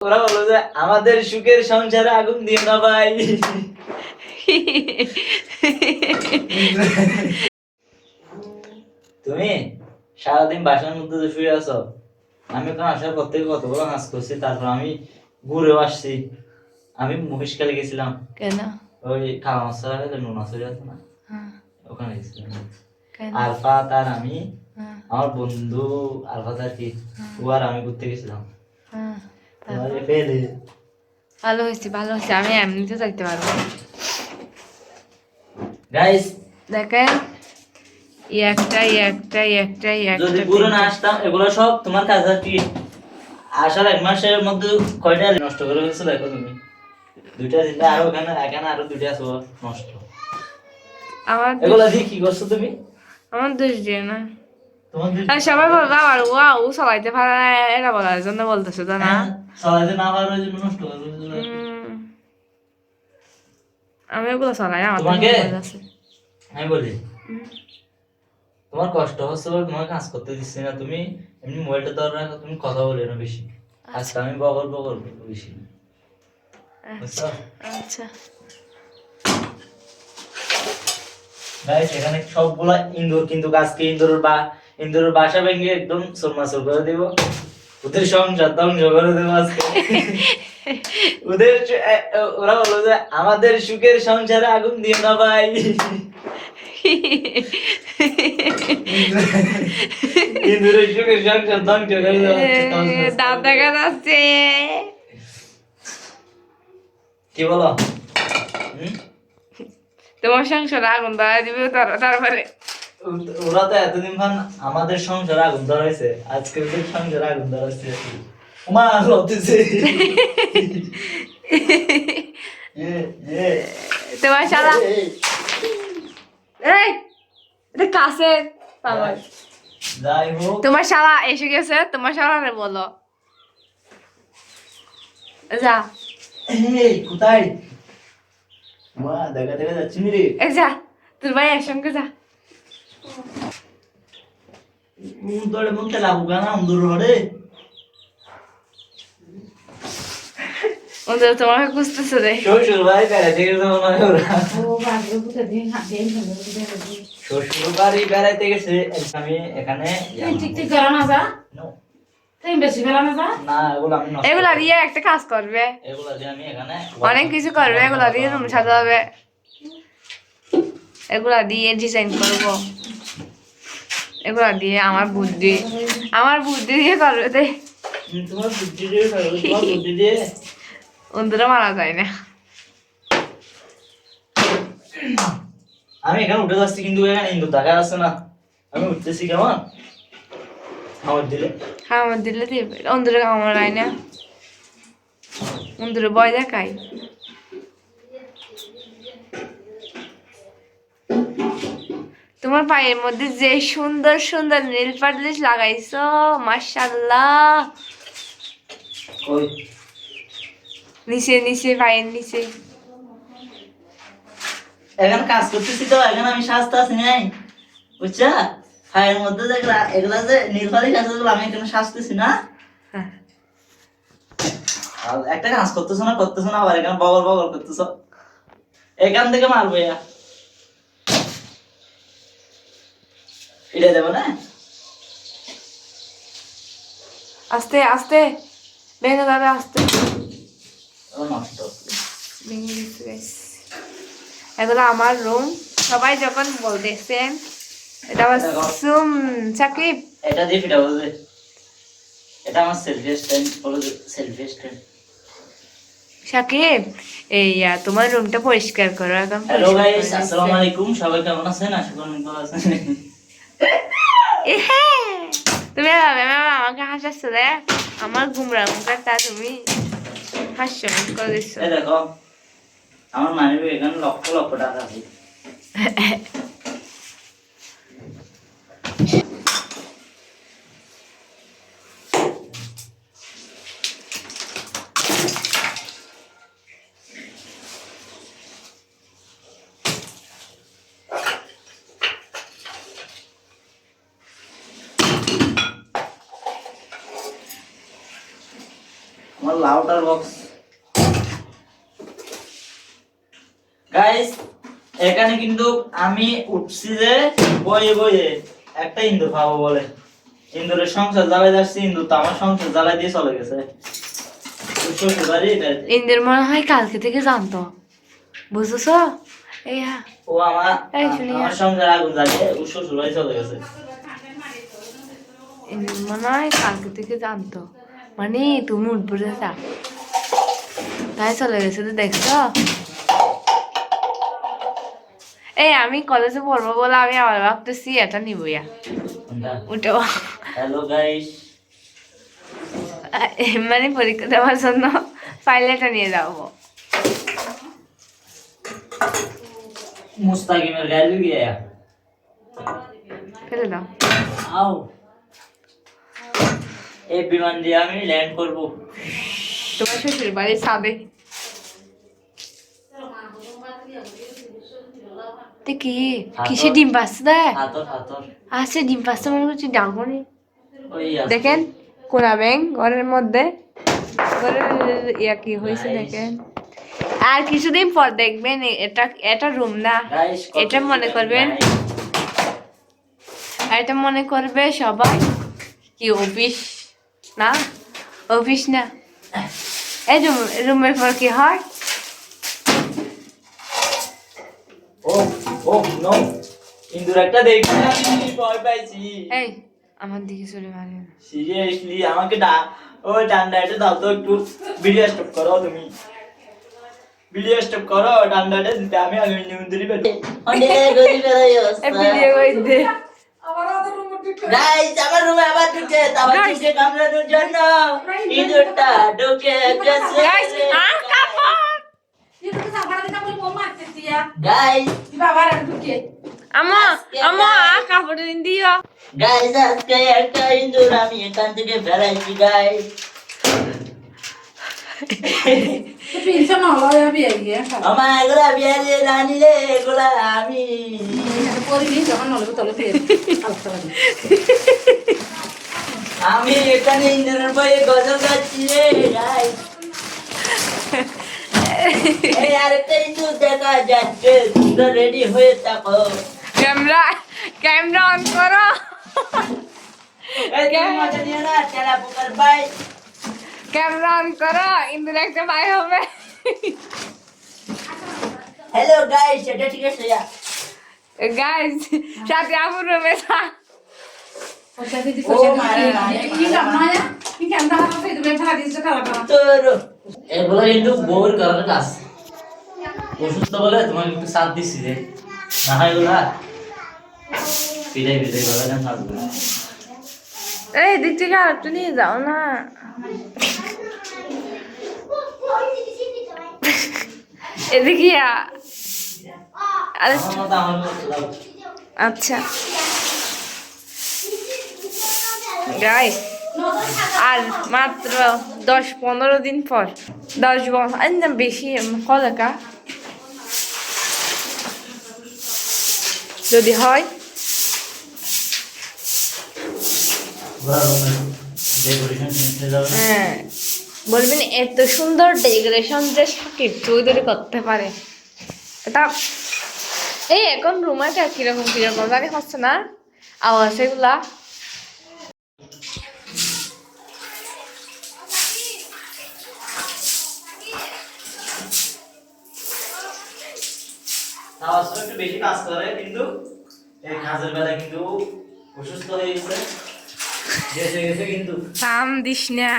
ওরা বলল যে আমাদের সুখের সংসারে আগুন দিও না ভাই। তুমি সারাদিন বাসার মধ্যে যে শুয়ে আছো আমি ওখানে আসার পর থেকে কতগুলো কাজ করছি তারপর আমি ঘুরেও আসছি। আমি মহিষকালে গেছিলাম। কেন? ওই কালা মাছ ছাড়া নুন মাছ আছে না হ্যাঁ, ওখানে গেছিলাম। আলফা তার আমি হ্যাঁ, আমার বন্ধু আলফা তার কি? ও আর আমি ঘুরতে গেছিলাম। হ্যাঁ। ভালো হয়েছে ভালো হয়েছে আমি এমনিতে পারব। গাইস দেখেন একটা একটা একটা একটা যদি পুরো না আসতাম এগুলো সব তোমার কাজ আর কি? আসার এক মাসের মধ্যে কয়টা নষ্ট করে ফেলছো দেখো তুমি? দুইটা আরও এখানে এখানে আরও দুইটা আছে নষ্ট। আমার এগুলো দিয়ে কি করছ তুমি? আমার দোষ দিয়ে না। আর সবাই বলবে আবার পারে না এটা বলার জন্য বলতেছে তো না? হ্যাঁ, না পারার জন্য নষ্ট করে আমি ওগুলো চালাই আমার তোমাকে? আমি বলি তোমার কষ্ট হচ্ছে বলে তোমার কাজ করতে দিচ্ছি না তুমি এমনি মোবাইলটা ধরে রাখো তুমি কথা বলে না বেশি। আজকে আমি বগল বগল বেশি। আচ্ছা। গাইস এখানে সবগুলা ইন্দুর কিন্তু গাছকে ইন্দুরের বা ইন্দুরের বাসা ভেঙে একদম সোরমাসুর করে দেব। ওদের সংসার ধ্বংস করে দেবো আজকে। ওদের ওরা বলল যে আমাদের সুখের সংসারে আগুন দিও না ভাই। ইন্দুরের সুখের সংসার ধ্বংস করে দেখা যাচ্ছে। কি বলো? তোমার সংসার আগুন ধরা দিবে তার- তারপরে ওরা তো এতদিন খান আমাদের সংসারে আগুন ধরাইছে। আজকে ওদের সংসারে আগুন ধরাইছে। মা লতেছে তোমার সারা এই এটা কাছে পাগল। তোমার শালা এসে গেছে তোমার শালারে বলো। যা। এই কোথায়? মা দেখা দেখা যাচ্ছি রে। যা তোর ভাই একসঙ্গে যা। মুন্দরে মুন্দে লাগু গানা অন্দর হরে? ওদের তোমাকে খুঁজতেছে রে। শ্বশুর ভাই বেড়াইতে গেছে মনে হয় শ্বশুর বাড়ি বেড়াইতে গেছে আমি এখানে No, না এগুলো আমি নষ্ট এগুলা দিয়ে একটা কাজ করবে। এগুলো দিয়ে আমি এখানে অনেক কিছু করবে এগুলা দিয়ে রুম সাজাবে। এগুলা দিয়ে ডিজাইন করব। এগুলা দিয়ে আমার বুদ্ধি। আমার বুদ্ধি দিয়ে করবে দিয়ে দিয়ে অন্ধরা মারা যায় না। আমি এখানে উঠে যাচ্ছি কিন্তু এখানে ইন্দু দেখা যাচ্ছে না। আমি উঠতেছি কেমন? দিলে। আমার দিলে দিবে অন্ধরে আমার গায় না। অন্ধরে বয় দেখাই তোমার পায়ের মধ্যে যে সুন্দর সুন্দর নীল পাটলিশ লাগাইছো মাশাল্লাহ নিচে নিচে পায়ের নিচে। এখানে কাজ করতেছি তো এখানে আমি সাজতে আসি নাই। বুঝছা? ফায়ের মধ্যে যে এগুলা যে নীলপালি কাজ করল আমি এখানে সাজতেছি না। হ্যাঁ। একটা কাজ করতেছো না করতেছো না আবার এখানে বগল বগল করতেছো। এখান থেকে মারবো ইয়া দেবো না? আস্তে আস্তে। ভেঙে যাবে আস্তে। ভেঙে এগুলো আমার রুম সবাই যখন বল দেখছেন এটা আমার সুম সাকিব। এটা দিয়ে ফিটা বলবে এটা আমার সেলফি স্ট্যান্ড বলো সেলফি স্ট্যান্ড সাকিব এই তোমার রুমটা পরিষ্কার করো একদম হ্যালো গাইস আসসালামু আলাইকুম। সবাই কেমন আছেন? আশা করি ভালো আছেন। তুমি ভাবে মামা আমাকে হাসাচ্ছ রে আমার গুমরা মুখটা তুমি হাস্য করে দিচ্ছ। দেখো আমার মানি এখানে লক্ষ লক্ষ টাকা আছে। আমার আউটার বক্স গাইস এখানে কিন্তু আমি উঠছি যে বয়ে বয়ে একটা ইন্দুর পাবো বলে। ইন্দুরের সংসার জ্বালাই যাচ্ছে ইন্দুর তো আমার সংসার জ্বালাই দিয়ে চলে গেছে। ইন্দের মনে হয় কালকে থেকে জানতো। বুঝেছ? এই ও আমার আমার সংসার আগুন জ্বালিয়ে ও শ্বশুর বাড়ি চলে গেছে। ইন্দের মনে হয় কালকে থেকে জানতো। মানে তুমি উঠবো তা তাই চলে গেছে তো দেখছ? এই আমি কলেজে পড়ব বলে আমি আবার ভাবতেছি এটা নিবো ইয়া। উঠো। হ্যালো গাইস মানে পরীক্ষা দেওয়ার জন্য ফাইলেটা নিয়ে যাব। মুস্তাকিমের গাড়ি গিয়ে ফেলে দাও। আও। এই বিমান দিয়ে আমি ল্যান্ড করব। তোমার শ্বশুর বাড়ির ছাদে। তে কি? কিসে ডিম পাচ্ছে হাতর আছে ডিম পাচ্ছে মনে করছি ডাঙ্গনি দেখেন কোনা ব্যাং ঘরের মধ্যে। ঘরের ইয়া কি হয়েছে দেখেন। আর কিছুদিন পর দেখবেন এটা এটা রুম না। এটা মনে করবেন। এটা মনে করবে সবাই কি অফিস। না? অফিস না। এই রুম রুমের পর কি হয়? একটা দেখি আমি ভয় পাইছি? এই আমার দিকে চলে মারে সিরিয়াসলি আমাকে ডা ও ডান্ডা এটা দাও তো একটু। ভিডিও স্টপ করো তুমি। ভিডিও স্টপ করো ডান্ডাটা দিতে আমি নিউন্দ্রি ভিডিও কই দে? গাইস আমার রুমে আবার ঢুকে তারপর ঢুকে কামড়ানোর জন্য। ইঁদুরটা ঢুকে গেছে। গাইস আর কাপড় গাইস আমা আমা কাপড় দিন দিও। গাইস আজকে একটা ইঁদুর আমি এখান থেকে ফেলাইছি গাইস আমার এগুলা এগুলা আমি আমি এখানে ইঁদুরের বয়ে গজল গাচ্ছি রে ইঁদুর দেখা যাচ্ছে রেডি হয়ে থাকো। ক্যামেরা ক্যামেরা অন করো। মজা নিও না তেলা পোকার বাই। ক্যামেরা অন করো ইন্দুর একটা ভাই হবে। হ্যালো গাইস এটা ঠিক আছে গাইস সাথে আপুর রুমে থা তোর। এগুলো কিন্তু বউর করার কাজ। অসুস্থ বলে তোমাকে একটু সাথ দিচ্ছি রে না হয় গলা না থাকবে। এই দিক থেকে আর নিয়ে যাও না এদিকে। আচ্ছা গাইস আর মাত্র দশ পনেরো দিন পর দশ বছর না বেশি কলেকা যদি হয় পুরা রুমের ডেকোরেশন নিতে যাবে না? হ্যাঁ। বলবেন এত সুন্দর ডেকোরেশন যে সাকিব চৌধুরী করতে পারে। এটা এই এখন রুমাটা কীরকম কীরকম জানি হচ্ছে না। আওয়াজ এগুলা। তাও আসলে একটু বেশি কাজ করে কিন্তু এই কাজের বেলা কিন্তু অসুস্থ হয়ে গেছে। কাম দিস না।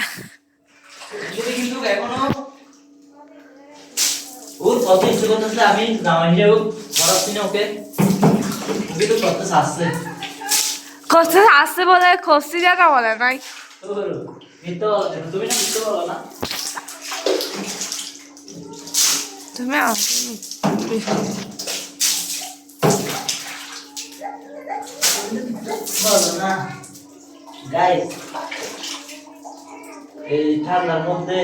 কিন্তু এখনও ওর কত ইচ্ছে করতেছে আমি জামাই হিসেবে করাচ্ছি না ওকে ও কিন্তু করতে চাচ্ছে। কষ্ট আসছে বলে কষ্টি জায়গা বলে নাই। তুমি না না। তুমি না। গাইস এই ঠান্ডার মধ্যে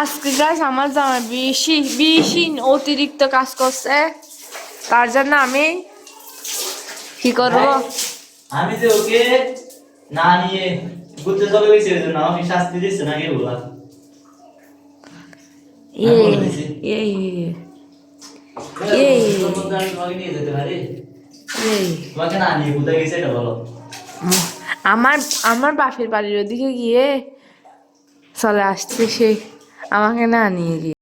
আজকে গাছ আমার জামা বেশি বেশি অতিরিক্ত কাজ করছে। তার জন্য আমি কি করব? আমি যে ওকে না নিয়ে ঘুরতে চলে গেছি ওই জন্য আমাকে শাস্তি দিচ্ছে বলা ইয়ে বলে দিছি। ইয়ে ইয়ে এই তোমাকে না নিয়ে কোথায় গেছে এটা বলো। আমার আমার বাপের বাড়ির ওদিকে গিয়ে চলে আসছে সে। আমাকে না নিয়ে গিয়ে।